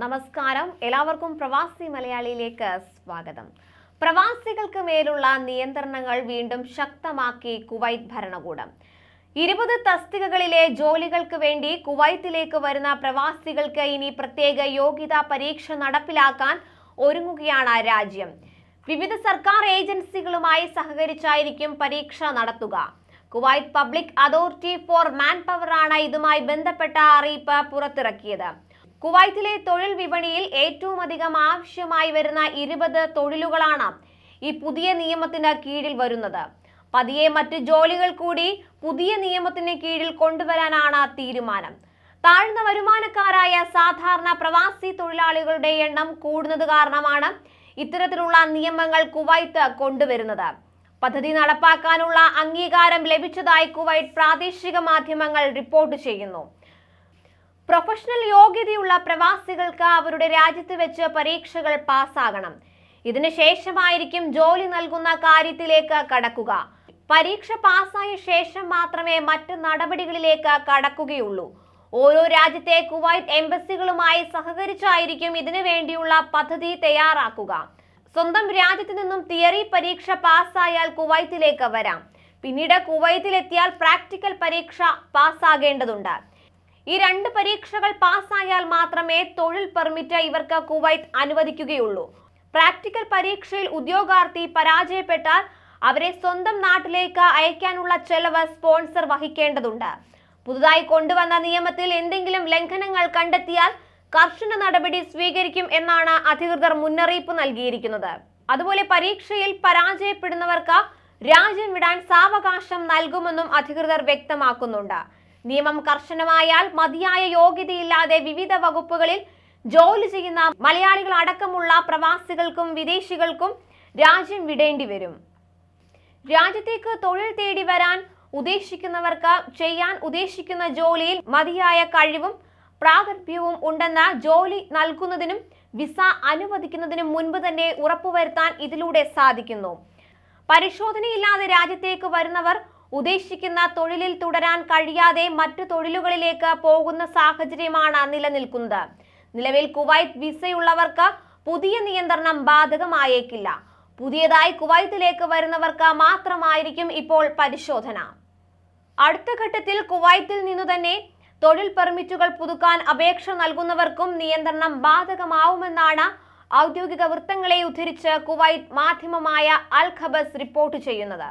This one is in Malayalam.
നമസ്കാരം. എല്ലാവർക്കും പ്രവാസി മലയാളിയിലേക്ക് സ്വാഗതം. പ്രവാസികൾക്ക് മേലുള്ള നിയന്ത്രണങ്ങൾ വീണ്ടും ശക്തമാക്കി കുവൈത്ത് ഭരണകൂടം. ഇരുപത് തസ്തികകളിലെ ജോലികൾക്ക് വേണ്ടി കുവൈത്തിലേക്ക് വരുന്ന പ്രവാസികൾക്ക് ഇനി പ്രത്യേക യോഗ്യതാ പരീക്ഷ നടപ്പിലാക്കാൻ ഒരുങ്ങുകയാണ് രാജ്യം. വിവിധ സർക്കാർ ഏജൻസികളുമായി സഹകരിച്ചായിരിക്കും പരീക്ഷ നടത്തുക. Kuwait public authority for man പവറാണ് ഇതുമായി ബന്ധപ്പെട്ട അറിയിപ്പ് പുറത്തിറക്കിയത്. കുവൈത്തിലെ തൊഴിൽ വിപണിയിൽ ഏറ്റവും അധികം ആവശ്യമായി വരുന്ന ഇരുപത് തൊഴിലുകളാണ് ഈ പുതിയ നിയമത്തിന് കീഴിൽ വരുന്നത്. പതിയെ മറ്റ് ജോലികൾ കൂടി പുതിയ നിയമത്തിന് കീഴിൽ കൊണ്ടുവരാനാണ് തീരുമാനം. താഴ്ന്ന വരുമാനക്കാരായ സാധാരണ പ്രവാസി തൊഴിലാളികളുടെ എണ്ണം കൂടുന്നത് കാരണമാണ് ഇത്തരത്തിലുള്ള നിയമങ്ങൾ കുവൈത്ത് കൊണ്ടുവരുന്നത്. പദ്ധതി നടപ്പാക്കാനുള്ള അംഗീകാരം ലഭിച്ചതായി കുവൈറ്റ് പ്രാദേശിക മാധ്യമങ്ങൾ റിപ്പോർട്ട് ചെയ്യുന്നു. പ്രൊഫഷണൽ യോഗ്യതയുള്ള പ്രവാസികൾക്ക് അവരുടെ രാജ്യത്ത് വെച്ച് പരീക്ഷകൾ പാസ്സാകണം. ഇതിനു ശേഷമായിരിക്കും ജോലി നൽകുന്ന കാര്യത്തിലേക്ക് കടക്കുക. പരീക്ഷ പാസ്സായ ശേഷം മാത്രമേ മറ്റ് നടപടികളിലേക്ക് കടക്കുകയുള്ളൂ. ഓരോ രാജ്യത്തെ കുവൈറ്റ് എംബസികളുമായി സഹകരിച്ചായിരിക്കും ഇതിനു വേണ്ടിയുള്ള പദ്ധതി തയ്യാറാക്കുക. സ്വന്തം രാജ്യത്ത് നിന്നും തിയറി പരീക്ഷ പാസ്സായാൽ കുവൈത്തിലേക്ക് വരാം. പിന്നീട് കുവൈത്തിലെത്തിയാൽ പ്രാക്ടിക്കൽ പരീക്ഷ പാസ്സാകേണ്ടതുണ്ട്. ഈ രണ്ട് പരീക്ഷകൾ പാസ്സായാൽ മാത്രമേ തൊഴിൽ പെർമിറ്റ് ഇവർക്ക് കുവൈത്ത് അനുവദിക്കുകയുള്ളൂ. പ്രാക്ടിക്കൽ പരീക്ഷയിൽ ഉദ്യോഗാർത്ഥി പരാജയപ്പെട്ടാൽ അവരെ സ്വന്തം നാട്ടിലേക്ക് അയക്കാനുള്ള ചെലവ് സ്പോൺസർ വഹിക്കേണ്ടതുണ്ട്. പുതുതായി കൊണ്ടുവന്ന നിയമത്തിൽ എന്തെങ്കിലും ലംഘനങ്ങൾ കണ്ടെത്തിയാൽ കർശന നടപടി സ്വീകരിക്കും എന്നാണ് അധികൃതർ മുന്നറിയിപ്പ് നൽകിയിരിക്കുന്നത്. അതുപോലെ പരീക്ഷയിൽ പരാജയപ്പെടുന്നവർക്ക് രാജ്യം വിടാൻ സാവകാശം നൽകുമെന്നും അധികൃതർ വ്യക്തമാക്കുന്നുണ്ട്. നിയമം കർശനമായാൽ മതിയായ യോഗ്യതയില്ലാതെ വിവിധ വകുപ്പുകളിൽ ജോലി ചെയ്യുന്ന മലയാളികൾ അടക്കമുള്ള പ്രവാസികൾക്കും വിദേശികൾക്കും രാജ്യം വിടേണ്ടി വരും. രാജ്യത്തേക്ക് തൊഴിൽ തേടി വരാൻ ഉദ്ദേശിക്കുന്നവർക്ക് ചെയ്യാൻ ഉദ്ദേശിക്കുന്ന ജോലിയിൽ മതിയായ കഴിവും പ്രാഗൽഭ്യവും ഉണ്ടെന്ന ജോലി നൽകുന്നതിനും വിസ അനുവദിക്കുന്നതിനും മുൻപ് തന്നെ ഉറപ്പുവരുത്താൻ ഇതിലൂടെ സാധിക്കുന്നു. പരിശോധനയില്ലാതെ രാജ്യത്തേക്ക് വരുന്നവർ ഉദ്ദേശിക്കുന്ന തൊഴിലിൽ തുടരാൻ കഴിയാതെ മറ്റു തൊഴിലുകളിലേക്ക് പോകുന്ന സാഹചര്യമാണ് നിലനിൽക്കുന്നത്. നിലവിൽ കുവൈത്ത് വിസയുള്ളവർക്ക് പുതിയ നിയന്ത്രണം ബാധകമായേക്കില്ല. പുതിയതായി കുവൈത്തിലേക്ക് വരുന്നവർക്ക് മാത്രമായിരിക്കും ഇപ്പോൾ പരിശോധന. അടുത്ത ഘട്ടത്തിൽ കുവൈത്തിൽ നിന്നു തന്നെ തൊഴിൽ പെർമിറ്റുകൾ പുതുക്കാൻ അപേക്ഷ നൽകുന്നവർക്കും നിയന്ത്രണം ബാധകമാവുമെന്നാണ് ഔദ്യോഗിക വൃത്തങ്ങളെ ഉദ്ധരിച്ച് കുവൈത്ത് മാധ്യമമായ അൽ ഖബസ് റിപ്പോർട്ട് ചെയ്യുന്നത്.